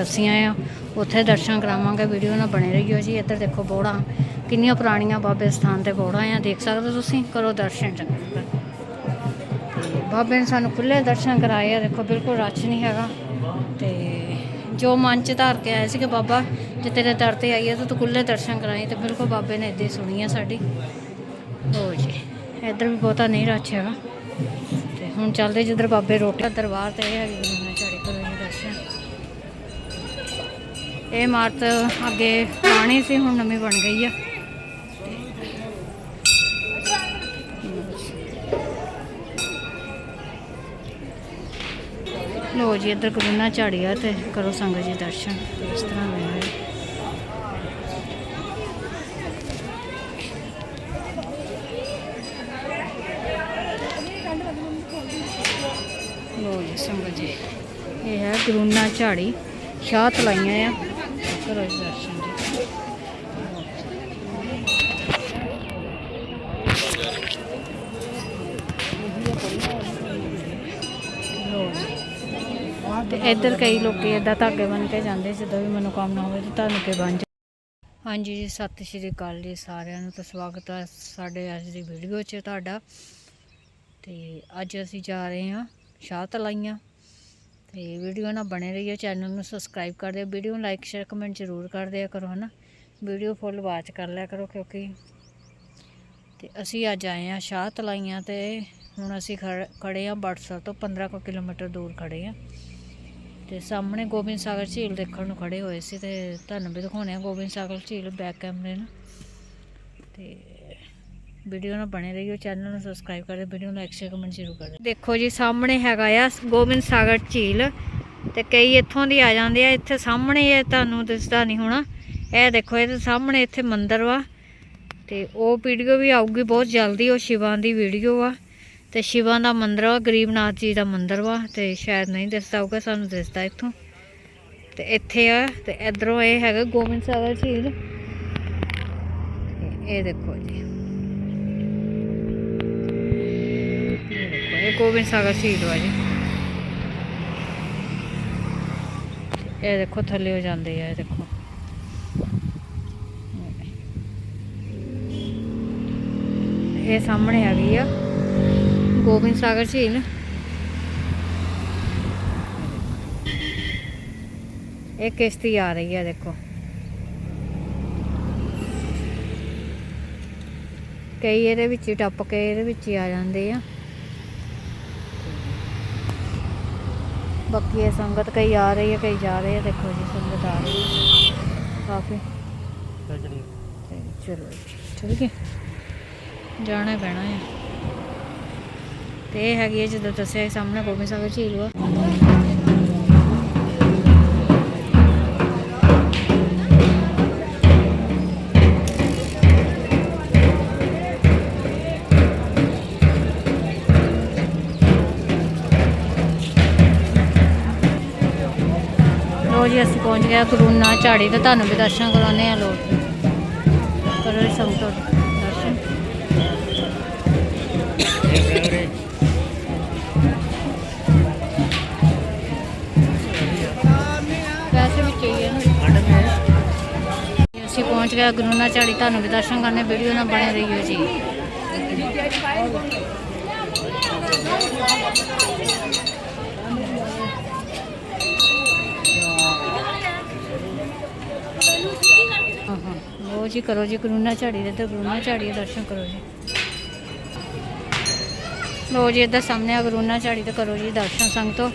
ਲੱਸੀਆਂ ਆ ਉੱਥੇ ਦਰਸ਼ਨ ਕਰਾਵਾਂਗੇ ਵੀਡੀਓ ਨਾਲ ਬਣੇ ਰਹੀਓ ਜੀ। ਇੱਧਰ ਦੇਖੋ ਬੋੜਾਂ, ਕਿੰਨੀਆਂ ਪੁਰਾਣੀਆਂ ਬਾਬੇ ਸਥਾਨ ਤੇ ਬੋੜਾਂ ਆ, ਦੇਖ ਸਕਦੇ ਹੋ ਤੁਸੀਂ? ਕਰੋ ਦਰਸ਼ਨ ਚੰਗਾ ਤੇ ਬਾਬੇ ਨੇ ਸਾਨੂੰ ਖੁੱਲੇ ਦਰਸ਼ਨ ਕਰਾਏ ਆ, ਦੇਖੋ ਬਿਲਕੁਲ ਰੱਛ ਨਹੀਂ ਹੈਗਾ। ਤੇ ਜੋ ਮਨ ਚ ਧਾਰ ਕੇ ਆਏ ਸੀ ਕਿ ਬਾਬਾ, ਜੇ ਤੇਰੇ ਦਰ ਤੇ ਆਈਏ ਤਾਂ ਤੂੰ ਖੁੱਲੇ ਦਰਸ਼ਨ ਕਰਾਈ ਤੇ ਬਿਲਕੁਲ ਬਾਬੇ ਨੇ ਇੱਦਾਂ ਹੀ ਸੁਣੀ ਆ ਸਾਡੀ। ਹੋ ਜੀ, ਇੱਧਰ ਵੀ ਬਹੁਤਾ ਨਹੀਂ ਰੱਛ ਹੈਗਾ। ਤੇ ਹੁਣ ਚੱਲਦੇ ਜਿੱਧਰ ਬਾਬੇ ਰੋਟੇ ਦਰਬਾਰ ਤੇ ਇਹ ਹੈਗੀ। ਇਹ ਇਮਾਰਤ ਅੱਗੇ ਪੁਰਾਣੀ ਸੀ, ਹੁਣ ਨਵੀਂ ਬਣ ਗਈ ਆ। ਲੋ ਜੀ, ਇੱਧਰ ਗੁਰੂਨਾ ਝਾੜੀ ਆ ਤੇ ਕਰੋ ਸੰਗਤ ਜੀ ਦਰਸ਼ਨ, ਇਸ ਤਰ੍ਹਾਂ ਹੋਇਆ ਹੈ। ਲੋ ਜੀ, ਸੰਗਤ ਜੀ, ਇਹ ਹੈ ਕਰੂਨਾ ਝਾੜੀ ਸ਼ਾਹ ਤਲਾਈਆਂ ਆ। ਜੀ ਤੇ ਇੱਧਰ ਕਈ ਲੋਕੀ ਏਦਾਂ ਧਾਗੇ ਬਣ ਕੇ ਜਾਂਦੇ ਜਦੋਂ ਵੀ ਮਨੋਕਾਮਨਾ ਹੋਵੇ ਤੇ ਤੁਹਾਨੂੰ ਕੇ ਬਣ ਹਾਂਜੀ ਜੀ ਸਤਿ ਸ਼੍ਰੀ ਅਕਾਲ ਜੀ ਸਾਰਿਆਂ ਨੂੰ ਤਾਂ ਸਵਾਗਤ ਹੈ ਸਾਡੇ ਅੱਜ ਦੀ ਵੀਡੀਓ 'ਚ ਤੁਹਾਡਾ। ਤੇ ਅੱਜ ਅਸੀਂ ਜਾ ਰਹੇ ਹਾਂ ਸ਼ਾਹ ਤਲਾਈਆਂ ਤੇ ਵੀਡੀਓ ਨਾਲ ਬਣੇ ਰਹੀਓ ਚੈਨਲ ਨੂੰ ਸਬਸਕ੍ਰਾਈਬ ਕਰ ਦਿਓ, ਵੀਡੀਓ ਨੂੰ ਲਾਈਕ ਸ਼ੇਅਰ ਕਮੈਂਟ ਜ਼ਰੂਰ ਕਰ ਦਿਆ ਕਰੋ, ਹਨਾ? ਵੀਡੀਓ ਫੁੱਲ ਵਾਚ ਕਰ ਲਿਆ ਕਰੋ ਕਿਉਂਕਿ ਤੇ ਅਸੀਂ ਅੱਜ ਆਏ ਹਾਂ ਸ਼ਾਹ ਤਲਾਈਆਂ ਤੇ, ਹੁਣ ਅਸੀਂ ਖੜ- ਖੜੇ ਹਾਂ ਬੜਸਰ ਤੋਂ 15 ਕੁ ਕਿਲੋਮੀਟਰ ਦੂਰ ਖੜੇ ਹਾਂ। ਤੇ ਸਾਹਮਣੇ ਗੋਬਿੰਦ ਸਾਗਰ ਝੀਲ ਦੇਖਣ ਨੂੰ ਖੜੇ ਹੋਏ ਸੀ ਤੇ ਤੁਹਾਨੂੰ ਵੀ ਦਿਖਾਉਣੇ ਆ ਗੋਬਿੰਦ ਸਾਗਰ ਝੀਲ ਬੈਕ ਕੈਮਰੇ ਨਾਲ ਤੇ ਵੀਡੀਓ ਨਾਲ ਬਣੇ ਰਹੀਓ ਚੈਨਲ ਨੂੰ ਸਬਸਕ੍ਰਾਈਬ ਕਰ ਦਿਓ, ਵੀਡੀਓ ਨੂੰ ਲਾਈਕ ਕਮੈਂਟ ਜ਼ਰੂਰ ਕਰ ਦਿਓ। ਦੇਖੋ ਜੀ, ਸਾਹਮਣੇ ਹੈਗਾ ਆ ਗੋਬਿੰਦ ਸਾਗਰ ਝੀਲ ਤੇ ਕਈ ਇੱਥੋਂ ਦੀ ਆ ਜਾਂਦੇ ਆ, ਇੱਥੇ ਸਾਹਮਣੇ ਇਹ ਤੁਹਾਨੂੰ ਦਿਸਦਾ ਨਹੀਂ ਹੋਣਾ। ਇਹ ਦੇਖੋ ਇਹਦੇ ਸਾਹਮਣੇ ਇੱਥੇ ਮੰਦਿਰ ਵਾ ਤੇ ਉਹ ਵੀਡੀਓ ਵੀ ਆਊਗੀ ਬਹੁਤ ਜਲਦੀ, ਉਹ ਸ਼ਿਵਾਂ ਦੀ ਵੀਡੀਓ ਆ ਤੇ ਸ਼ਿਵਾਂ ਦਾ ਮੰਦਿਰ ਵਾ, ਗਰੀਬਨਾਥ ਜੀ ਦਾ ਮੰਦਿਰ ਵਾ ਤੇ ਸ਼ਾਇਦ ਨਹੀਂ ਦਿਸਦਾ ਹੋਊਗਾ, ਸਾਨੂੰ ਦਿਸਦਾ ਇੱਥੋਂ। ਤੇ ਇੱਥੇ ਆ ਤੇ ਇਧਰੋਂ ਇਹ ਹੈਗਾ ਗੋਬਿੰਦ ਸਾਗਰ ਝੀਲ। ਇਹ ਦੇਖੋ ਜੀ। ਗੋਬਿੰਦ ਸਾਗਰ ਝੀਲ ਵਾ ਜੀ ਇਹ ਦੇਖੋ, ਥੱਲੇ ਹੋ ਜਾਂਦੇ ਆ, ਇਹ ਦੇਖੋ। ਇਹ ਸਾਹਮਣੇ ਆ ਗਈ ਆ। ਗੋਬਿੰਦ ਸਾਗਰ ਝੀਲ ਇਹ ਕਿਸ਼ਤੀ ਆ ਰਹੀ ਹੈ ਦੇਖੋ। ਕਈ ਇਹਦੇ ਵਿੱਚ ਟੱਪ ਕੇ ਇਹਦੇ ਵਿੱਚ ਹੀ ਆ ਜਾਂਦੇ ਆ। ਬਾਕੀ ਇਹ ਸੰਗਤ ਕਈ ਆ ਰਹੀ ਹੈ, ਕਈ ਜਾ ਰਹੀ ਹੈ। ਦੇਖੋ ਜੀ, ਸੰਗਤ ਆ ਰਹੀ ਹੈ। ਕਾਫੀ। ਚਲੋ ਠੀਕ ਹੈ। ਜਾਣਾ ਪੈਣਾ ਹੈ। ਤੇ ਇਹ ਹੈਗੀ ਹੈ, ਜਦੋਂ ਦੱਸਿਆ ਸਾਹਮਣੇ ਗੋਬਿੰਦ ਸਾਗਰ ਝੀਲ ਵਾ ਜੀ ਅਸੀਂ ਝਾੜੀ ਤੇ ਤੁਹਾਨੂੰ ਵੀ ਦਰਸ਼ਨ ਕਰਾਉਣੇ ਆ ਲੋਕ। ਕਰੋ ਜੀ ਦਰਸ਼ਨ। ਵੈਸੇ ਵੀ ਚਾਹੀਏ ਨਾ। ਅਸੀਂ ਪਹੁੰਚ ਗਏ ਗੁਰੂਨਾ ਝਾੜੀ, ਤੁਹਾਨੂੰ ਵੀ ਦਰਸ਼ਨ ਕਰਨੇ ਵੀਡੀਓ ਨਾਲ ਬਣੇ ਰਹੀਓ ਜੀ। ਹਾਂ ਜੀ, ਕਰੋ ਜੀ, ਕਰੂਨਾ ਝਾੜੀ ਦੇ ਤੇ ਗੁਰੂਨਾ ਝਾੜੀ ਦੇ ਦਰਸ਼ਨ ਕਰੋ ਜੀ। ਲੋ ਜੀ, ਇੱਧਰ ਸਾਹਮਣੇ ਆ ਕਰੂਨਾ ਝਾੜੀ ਤੇ ਕਰੋ ਜੀ ਦਰਸ਼ਨ ਸੰਗਤੋ।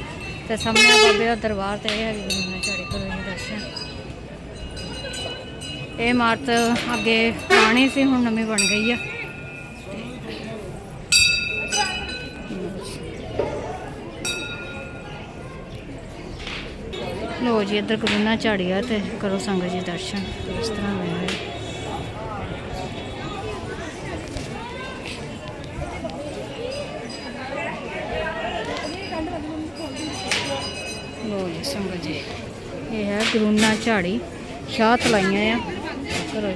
ਤੇ ਸਾਹਮਣੇ ਆ ਬਾਬੇ ਦਾ ਦਰਬਾਰ ਤੇ ਹੈ ਗੁਰੂਨਾ ਝਾੜੀ, ਕਰੋ ਜੀ ਦਰਸ਼ਨ। ਇਹ ਇਮਾਰਤ ਅੱਗੇ ਪੁਰਾਣੀ ਸੀ, ਹੁਣ ਨਵੀਂ ਬਣ ਗਈ ਆ। ਲੋ ਜੀ, ਇੱਧਰ ਕਰੂਨਾ ਝਾੜੀ ਆ ਤੇ ਕਰੋ ਸੰਗਤ ਜੀ ਦਰਸ਼ਨ। ਇਸ ਤਰ੍ਹਾਂ ਕਰੋਨਾ ਝਾੜੀ ਸ਼ਾਤ ਲਾਈਆਂ ਆ। ਕਰੋ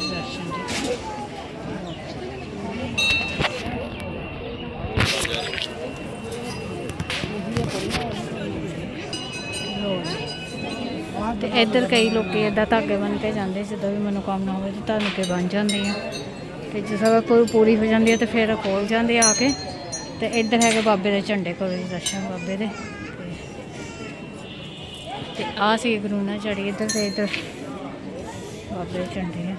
ਤੇ ਇੱਧਰ ਕਈ ਲੋਕੀ ਇਦਾਂ ਧਾਗੇ ਬੰਨ ਕੇ ਜਾਂਦੇ, ਜਦੋਂ ਵੀ ਮਨੋਕਾਮਨਾ ਹੋਵੇ ਤੇ ਤੁਹਾਨੂੰ ਕੇ ਬਣ ਜਾਂਦੇ ਆ। ਤੇ ਜਿਸ ਦਾ ਕੋਈ ਪੂਰੀ ਹੋ ਜਾਂਦੀ ਹੈ ਤੇ ਫਿਰ ਕੋਲ ਜਾਂਦੇ ਆ ਕੇ। ਤੇ ਇੱਧਰ ਹੈਗੇ ਬਾਬੇ ਦੇ ਝੰਡੇ ਕੋਲ ਦਰਸ਼ਨ ਬਾਬੇ ਦੇ। ਆ ਸੀ ਗੁਰੂ ਨਾ ਚੜੀ ਇੱਧਰ ਤੇ ਇੱਧਰ। ਬਾਬੇ ਚੰਡੀ ਆ।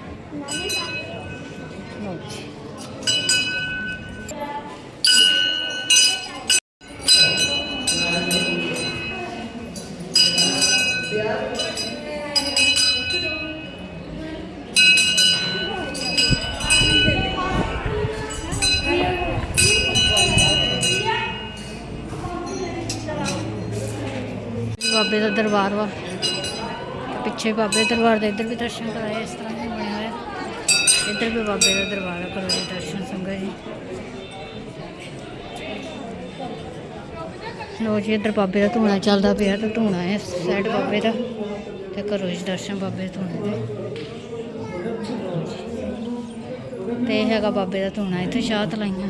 ਦਰਬਾਰ ਵਾ। ਪਿੱਛੇ ਬਾਬੇ ਦਰਬਾਰ ਦੇ ਇੱਧਰ ਵੀ ਦਰਸ਼ਨ ਕਰਾਏ, ਇਸ ਤਰ੍ਹਾਂ ਹੀ ਬਣਿਆ ਹੋਇਆ। ਇੱਧਰ ਵੀ ਬਾਬੇ ਦਾ ਦਰਬਾਰ ਕਰੋ ਜੀ ਦਰਸ਼ਨ ਸੰਗਤ ਜੀ। ਲੋ ਜੀ, ਇੱਧਰ ਬਾਬੇ ਦਾ ਧੂਣਾ ਚੱਲਦਾ ਪਿਆ ਤੇ ਧੂਣਾ ਹੈ ਸਾਈਡ ਬਾਬੇ ਦਾ। ਤੇ ਕਰੋ ਜੀ ਦਰਸ਼ਨ ਬਾਬੇ ਦੇ ਧੂਣੇ ਦੇ। ਤੇ ਹੈਗਾ ਬਾਬੇ ਦਾ ਧੂਣਾ, ਇੱਥੇ ਸ਼ਾਹ ਲਾਈਆਂ।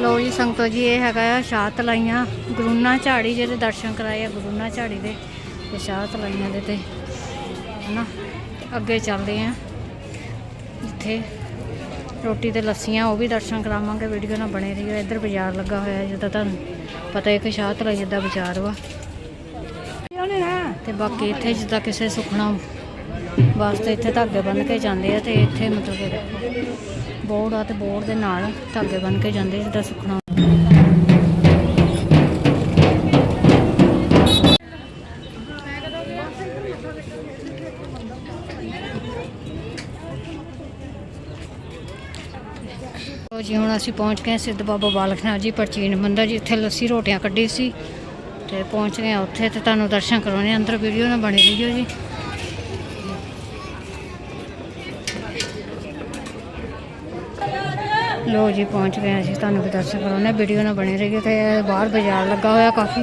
ਲੋ ਜੀ ਸੰਗਤੋ ਜੀ, ਇਹ ਹੈਗਾ ਆ ਸ਼ਾਹ ਤਲਾਈਆਂ ਗੁਰੂਨਾ ਝਾੜੀ ਜਿਹਦੇ ਦਰਸ਼ਨ ਕਰਾਏ ਆ ਗੁਰੂਨਾ ਝਾੜੀ ਦੇ। ਤੇ ਸ਼ਾਹ ਤਲਾਈਆਂ ਦੇ ਤੇ, ਹਨਾ, ਅੱਗੇ ਚੱਲਦੇ ਆ। ਇੱਥੇ ਰੋਟੀ ਤੇ ਲੱਸੀਆਂ, ਉਹ ਵੀ ਦਰਸ਼ਨ ਕਰਾਵਾਂਗੇ ਵੀਡੀਓ ਨਾਲ ਬਣੇ ਰਹੀਓ। ਇੱਧਰ ਬਾਜ਼ਾਰ ਲੱਗਾ ਹੋਇਆ ਜਿੱਦਾਂ ਤੁਹਾਨੂੰ ਪਤਾ ਹੈ ਕਿ ਸ਼ਾਹ ਤਲਾਈ ਦਾ ਬਾਜ਼ਾਰ ਵਾ। ਤੇ ਬਾਕੀ ਇੱਥੇ ਜਿੱਦਾਂ ਕਿਸੇ ਸੁਖਣਾ ਵਾਸਤੇ ਇੱਥੇ ਧਾਗੇ ਬੰਨ ਕੇ ਜਾਂਦੇ ਆ, ਤੇ ਇੱਥੇ ਮਤਲਬ ਕਿ ਬੋਰਡ ਆ ਤੇ ਬੋਰਡ ਦੇ ਨਾਲ ਧਾਗੇ ਬਣ ਕੇ ਜਾਂਦੇ ਜਿੱਦਾਂ ਸੁਖਣਾ ਜੀ, ਹੁਣ ਅਸੀਂ ਪਹੁੰਚ ਗਏ ਸਿੱਧ ਬਾਬਾ ਬਾਲਕ ਨਾਥ ਜੀ ਪ੍ਰਾਚੀਨ ਮੰਦਿਰ ਜਿੱਥੇ ਲੱਸੀ ਰੋਟੀਆਂ ਕੱਢੀ ਸੀ ਤੇ ਪਹੁੰਚ ਗਏ ਉੱਥੇ ਤੇ ਤੁਹਾਨੂੰ ਦਰਸ਼ਨ ਕਰਾਉਣੇ ਆ। ਅੰਦਰ ਵੀਡੀਓ ਨਾ ਬਣੀ ਰਹੀਓ ਜੀ ਲੋ ਜੀ, ਪਹੁੰਚ ਗਏ ਹਾਂ ਅਸੀਂ, ਤੁਹਾਨੂੰ ਵੀ ਦਰਸ਼ਨ ਕਰਾਉਣੇ ਵੀਡੀਓ ਨਾਲ ਬਣੇ ਰਹੀਓ ਤੇ ਬਾਹਰ ਬਾਜ਼ਾਰ ਲੱਗਾ ਹੋਇਆ ਕਾਫੀ।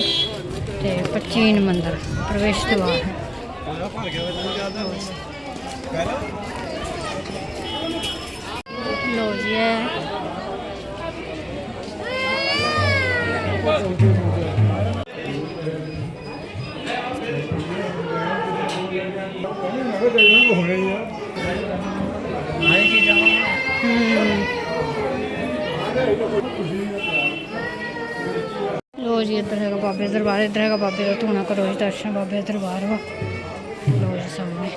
ਤੇ ਪ੍ਰਾਚੀਨ ਮੰਦਰ, ਪ੍ਰਵੇਸ਼ ਦਵਾਰ ਹੈ। ਲੋ ਜੀ, ਇਹ ਲੋ ਬਾਬੇ ਦਾ ਦਰਬਾਰ, ਇੱਧਰ ਹੈਗਾ ਬਾਬੇ ਦਾ ਧੂਣਾ ਕਰੋ ਦਰਸ਼ਨ, ਬਾਬੇ ਦਾ ਦਰਬਾਰ ਵਾ। ਲੋ ਜੀ, ਸਾਹਮਣੇ।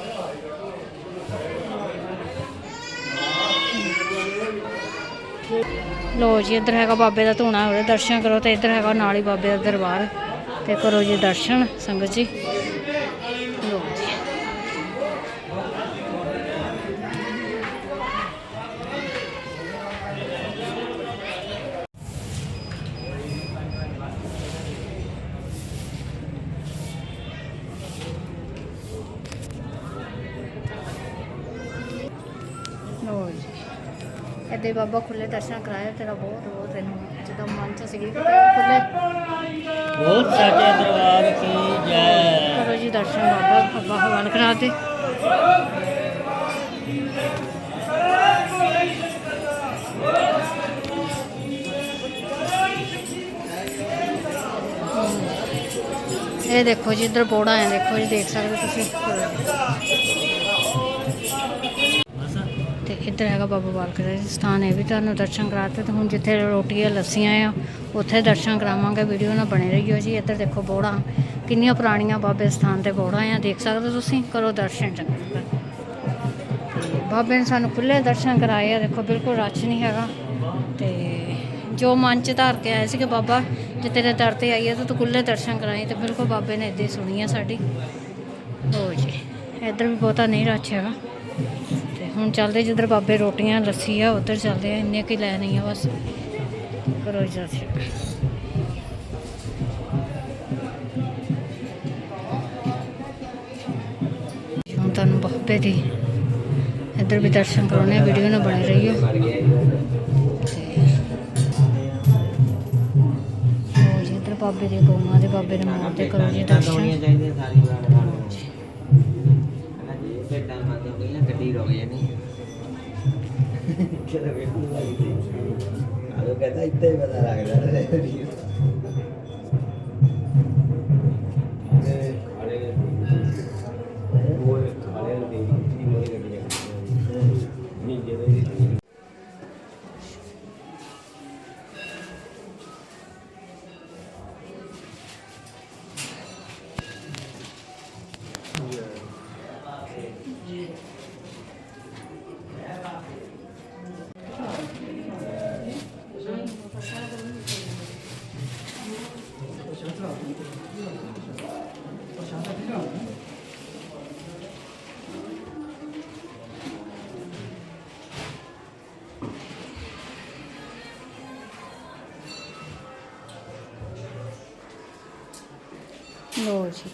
ਲੋ ਜੀ, ਇੱਧਰ ਹੈਗਾ ਬਾਬੇ ਦਾ ਧੂਣਾ, ਉਹਦੇ ਦਰਸ਼ਨ ਕਰੋ ਤੇ ਇੱਧਰ ਹੈਗਾ ਨਾਲ ਹੀ ਬਾਬੇ ਦਾ ਦਰਬਾਰ। ਤੇ ਕਰੋ ਜੀ ਦਰਸ਼ਨ, ਸੰਗਤ ਜੀ ਲੋ ਜੀ ਲੋ ਜੀ ਇੱਦੇ ਬਾਬਾ ਖੁੱਲੇ ਦਰਸ਼ਨ ਕਰਾਇਆ ਤੇਰਾ ਬਹੁਤ ਬਹੁਤ ਤੈਨੂੰ ਜਦੋਂ ਮਨ ਚ ਸੀਗੀ ਖੁੱਲੇ ਬਹੁਤ ਸਾਚੇ ਦਰਬਾਰ ਕੀ ਜੈ। ਕਰੋ ਜੀ ਦਰਸ਼ਨ ਬਾਬਾ ਬਾਬਾ ਹਵਾਨ ਕਰਾ ਦੇ ਇਹ ਦੇਖੋ ਜੀ ਇੱਧਰ ਬੋੜਾ ਹੈ ਦੇਖੋ ਜੀ ਦੇਖ ਸਕਦੇ ਹੋ ਤੁਸੀਂ। ਇੱਧਰ ਹੈਗਾ ਬਾਬਾ ਬਾਲਕ ਦਾ ਸਥਾਨ ਇਹ ਵੀ ਤੁਹਾਨੂੰ ਦਰਸ਼ਨ ਕਰਾਤੇ ਤੇ ਹੁਣ ਜਿੱਥੇ ਰੋਟੀਆਂ ਲੱਸੀਆਂ ਆ, ਉੱਥੇ ਦਰਸ਼ਨ ਕਰਾਵਾਂਗੇ, ਵੀਡੀਓ ਨਾਲ ਬਣੇ ਰਹੀਓ ਜੀ। ਇੱਧਰ ਦੇਖੋ ਬੋੜਾ, ਕਿੰਨੀਆਂ ਪੁਰਾਣੀਆਂ ਬਾਬੇ ਸਥਾਨ ਤੇ ਬੋੜਾ ਆ, ਦੇਖ ਸਕਦੇ ਹੋ ਤੁਸੀਂ? ਕਰੋ ਦਰਸ਼ਨ ਚੰਗਾ। ਬਾਬੇ ਨੇ ਸਾਨੂੰ ਖੁੱਲੇ ਦਰਸ਼ਨ ਕਰਾਏ ਆ, ਦੇਖੋ ਬਿਲਕੁਲ ਰੱਛ ਨਹੀਂ ਹੈਗਾ। ਤੇ ਜੋ ਮਨ ਚ ਧਾਰ ਕੇ ਆਏ ਸੀ ਕਿ ਬਾਬਾ, ਜੇ ਤੇਰੇ ਦਰ ਤੇ ਆਈਏ ਤਾਂ ਤੂੰ ਖੁੱਲੇ ਦਰਸ਼ਨ ਕਰਾਈ ਤੇ ਬਿਲਕੁਲ ਬਾਬੇ ਨੇ ਇੱਦਾਂ ਹੀ ਸੁਣੀ ਆ ਸਾਡੀ। ਹੋ ਜੀ, ਇੱਧਰ ਵੀ ਬਹੁਤਾ ਨਹੀਂ ਰੱਛ ਹੈਗਾ। ਹੁਣ ਚੱਲਦੇ ਜਿੱਧਰ ਬਾਬੇ ਰੋਟੀਆਂ ਲੱਸੀ ਆ ਉਧਰ ਚੱਲਦੇ ਆ ਇੰਨੇ ਕੀ ਲੈ ਨਹੀਂ ਆ ਬਸ। ਕਰੋ ਹੁਣ ਤੁਹਾਨੂੰ ਬਾਬੇ ਦੀ ਇੱਧਰ ਵੀ ਦਰਸ਼ਨ ਕਰਾਉਣੇ ਵੀਡੀਓ ਨਾਲ ਬਣੇ ਰਹੀਓ। ਜੀ ਇੱਧਰ ਬਾਬੇ ਦੇ ਗਊਆਂ ਦੇ ਬਾਬੇ ਦੇ ਮੂੰਹ ਤੇ ਕਰੋ ਜੀ ਦਰਸ਼ਨ। ਚਾਹੀਦੀਆਂ ਸਾਰੀ ਵਾਰ ਹਨਾ ਜੀ ਭੇਡਾਂ ਗਈਆਂ ਗੱਡੀ ਜਾਣੀ ਕਿਤੇ ਵੇਖਣ ਵਾਲੀ ਸੀ ਆਲੋ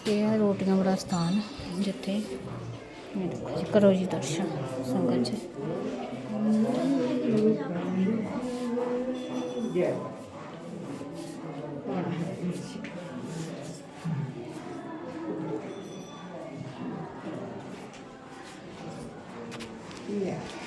ਇਹ ਹੈ ਰੋਟੀਆਂ ਵਾਲਾ ਸਥਾਨ ਜਿੱਥੇ। ਕਰੋ ਜੀ ਦਰਸ਼ਨ ਸੰਗਤ ਜੀ। ਲੋ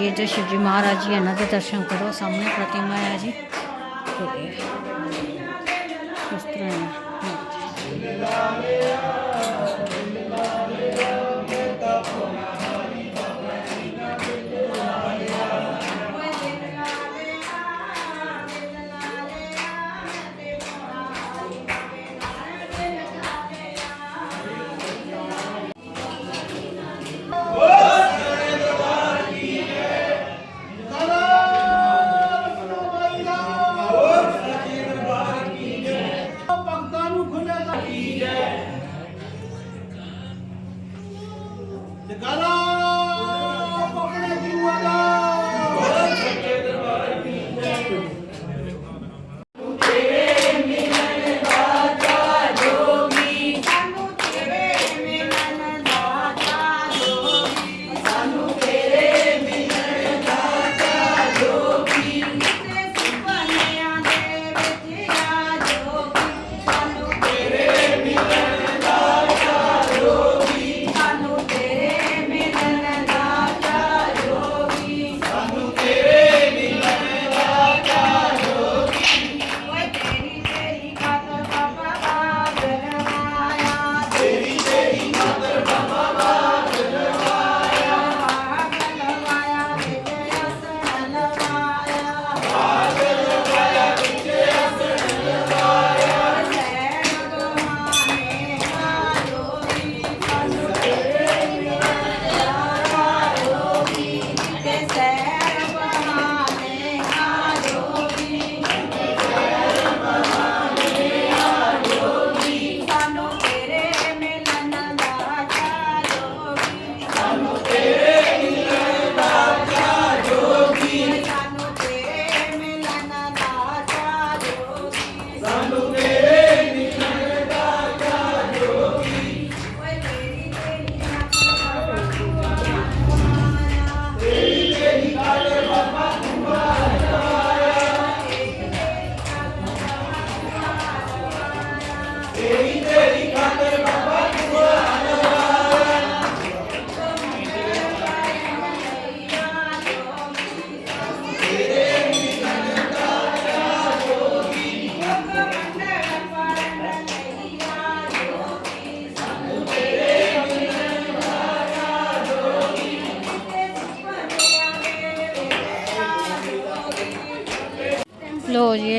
ਜੀ ਲੋ ਜੀ ਇੱਧਰ ਸ਼ਿਵ ਜੀ ਮਹਾਰਾਜ ਜੀ ਇਹਨਾਂ ਦੇ ਦਰਸ਼ਨ ਕਰੋ, ਸਾਹਮਣੇ ਪ੍ਰਤਿਮਾ ਹੈ ਜੀ। ਤੇ ਇਸ ਤਰ੍ਹਾਂ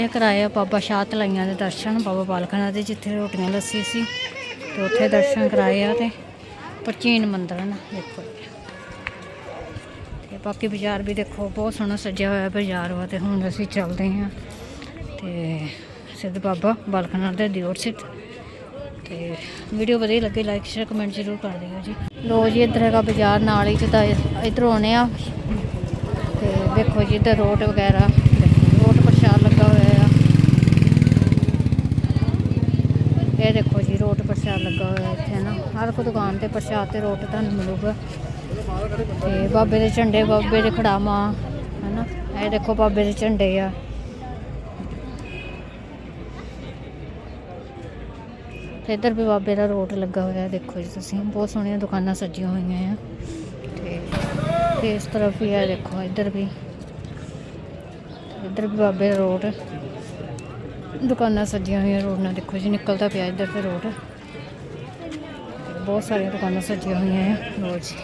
ਇਹ ਕਰਾਇਆ ਬਾਬਾ ਸ਼ਾਹ ਤਲਾਈਆਂ ਦੇ ਦਰਸ਼ਨ, ਬਾਬਾ ਬਾਲਕਨਾਥ ਦੇ ਜਿੱਥੇ ਰੋਟੀਆਂ ਲੱਸੀ ਸੀ, ਤੇ ਉੱਥੇ ਦਰਸ਼ਨ ਕਰਾਏ ਆ ਤੇ ਪ੍ਰਾਚੀਨ ਮੰਦਿਰ ਹੈ ਨਾ ਦੇਖੋ। ਜੀ। ਤੇ ਬਾਕੀ ਬਾਜ਼ਾਰ ਵੀ ਦੇਖੋ, ਬਹੁਤ ਸੋਹਣਾ ਸਜਿਆ ਹੋਇਆ ਬਾਜ਼ਾਰ ਵਾ ਤੇ ਹੁਣ ਅਸੀਂ ਚੱਲਦੇ ਹਾਂ। ਤੇ ਸਿੱਧ ਬਾਬਾ ਬਾਲਕਨਾਥ ਦੇ ਦਿਓਰ ਸਿੱਧ। ਤੇ ਵੀਡੀਓ ਵਧੀਆ ਲੱਗੇ ਲਾਈਕ ਸ਼ੇਅਰ ਕਮੈਂਟ ਜ਼ਰੂਰ ਕਰ ਦਿਓ ਜੀ। ਲੋ ਜੀ, ਇੱਧਰ ਹੈਗਾ ਬਾਜ਼ਾਰ, ਨਾਲ ਹੀ ਜਿੱਦਾਂ ਇੱਧਰੋਂ ਆਉਣੇ ਆ। ਤੇ ਦੇਖੋ ਜੀ, ਇੱਧਰ ਰੋਡ ਵਗੈਰਾ ਰੋਡ ਪ੍ਰਸ਼ਾਦ ਲੱਗਾ ਹੋਇਆ ਆ ਇਹ ਦੇਖੋ ਜੀ, ਰੋਡ ਪ੍ਰਸ਼ਾਦ ਲੱਗਾ ਹੋਇਆ ਇੱਥੇ ਨਾ ਹਰ ਇੱਕ ਦੁਕਾਨ ਤੇ ਪ੍ਰਸ਼ਾਦ ਤੇ ਰੋਟ ਤੁਹਾਨੂੰ ਮਿਲੂਗਾ। ਤੇ ਬਾਬੇ ਦੇ ਝੰਡੇ, ਬਾਬੇ ਦੇ ਖੜਾਵਾਂ ਹਨਾ? ਇਹ ਦੇਖੋ ਬਾਬੇ ਦੇ ਝੰਡੇ ਆ। ਤੇ ਇੱਧਰ ਵੀ ਬਾਬੇ ਦਾ ਰੋਟ ਲੱਗਾ ਹੋਇਆ, ਦੇਖੋ ਜੀ ਤੁਸੀਂ। ਬਹੁਤ ਸੋਹਣੀਆਂ ਦੁਕਾਨਾਂ ਸਜੀਆਂ ਹੋਈਆਂ ਆ। ਤੇ ਤੇ ਇਸ ਤਰਫ ਵੀ ਆ, ਦੇਖੋ ਇੱਧਰ ਵੀ। ਇੱਧਰ ਵੀ ਬਾਬੇ ਦਾ ਰੋਡ। ਦੁਕਾਨਾਂ ਸਜੀਆਂ ਹੋਈਆਂ, ਰੋਡ ਨਾਲ ਦੇਖੋ ਜੀ ਨਿਕਲਦਾ ਪਿਆ ਇੱਧਰ ਤੇ ਰੋਡ। ਬਹੁਤ ਸਾਰੀਆਂ ਦੁਕਾਨਾਂ ਸਜੀਆਂ ਹੋਈਆਂ ਆ ਲੋ ਜੀ।